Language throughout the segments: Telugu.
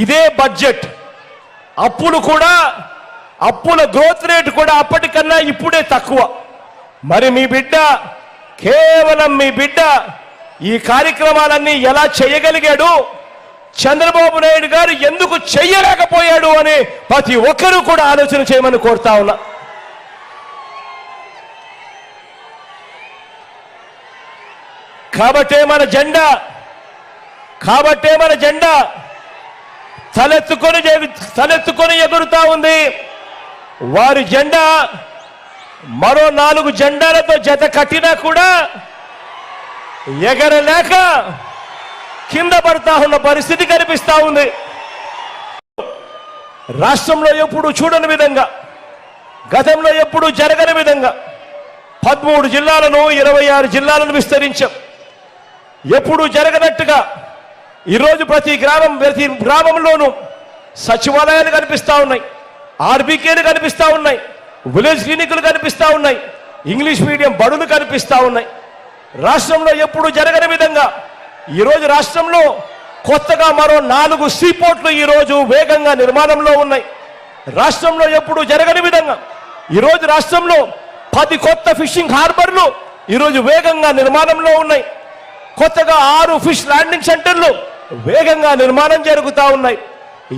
ఇదే బడ్జెట్. అప్పులు కూడా అప్పుల గ్రోత్ రేట్ కూడా అప్పటికన్నా ఇప్పుడే తక్కువ. మరి మీ బిడ్డ కేవలం మీ బిడ్డ ఈ కార్యక్రమాలన్నీ ఎలా చేయగలిగాడు? చంద్రబాబు నాయుడు గారు ఎందుకు చెయ్యలేకపోయాడు అని ప్రతి ఒక్కరూ కూడా ఆలోచన చేయమని కోరుతా ఉన్నా. కాబట్టే మన జెండా కాబట్టే మన జెండా తలెత్తుకొని తలెత్తుకొని ఎగురుతా ఉంది. వారి జెండా మరో నాలుగు జెండాలతో జత కట్టినా కూడా ఎగరలేక కింద పడతా ఉన్న పరిస్థితి కనిపిస్తా ఉంది. రాష్ట్రంలో ఎప్పుడు చూడని విధంగా గతంలో ఎప్పుడు జరగని విధంగా పదమూడు జిల్లాలను ఇరవై ఆరు జిల్లాలను విస్తరించాం. ఎప్పుడు జరగనట్టుగా ఈరోజు ప్రతి గ్రామం ప్రతి గ్రామంలోనూ సచివాలయాలు కనిపిస్తా ఉన్నాయి. ఆర్బీకేలు కనిపిస్తా ఉన్నాయి. విలేజ్ క్లినిక్లు కనిపిస్తా ఉన్నాయి. ఇంగ్లీష్ మీడియం బడులు కనిపిస్తా ఉన్నాయి. రాష్ట్రంలో ఎప్పుడు జరగని విధంగా ఈరోజు రాష్ట్రంలో కొత్తగా మరో నాలుగు సీపోర్ట్లు ఈరోజు వేగంగా నిర్మాణంలో ఉన్నాయి. రాష్ట్రంలో ఎప్పుడు జరగని విధంగా ఈరోజు రాష్ట్రంలో పది కొత్త ఫిషింగ్ హార్బర్లు ఈరోజు వేగంగా నిర్మాణంలో ఉన్నాయి. కొత్తగా ఆరు ఫిష్ ల్యాండింగ్ సెంటర్లు వేగంగా నిర్మాణం జరుగుతూ ఉన్నాయి.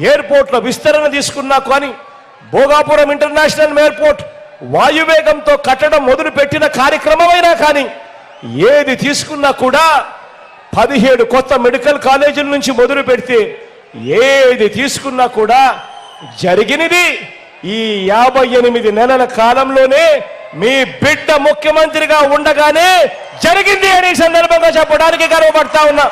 ఎయిర్పోర్ట్ల విస్తరణ తీసుకున్నా కానీ భోగాపురం ఇంటర్నేషనల్ ఎయిర్పోర్ట్ వాయువేగంతో కట్టడం మొదలుపెట్టిన కార్యక్రమమైనా కానీ ఏది తీసుకున్నా కూడా పదిహేడు కొత్త మెడికల్ కాలేజీల నుంచి మొదలు పెడితే ఏది తీసుకున్నా కూడా జరిగినది ఈ యాభై ఎనిమిది నెలల కాలంలోనే మీ బిడ్డ ముఖ్యమంత్రిగా ఉండగానే జరిగింది అని సందర్భంగా చెప్పడానికి గర్వపడతా ఉన్నా.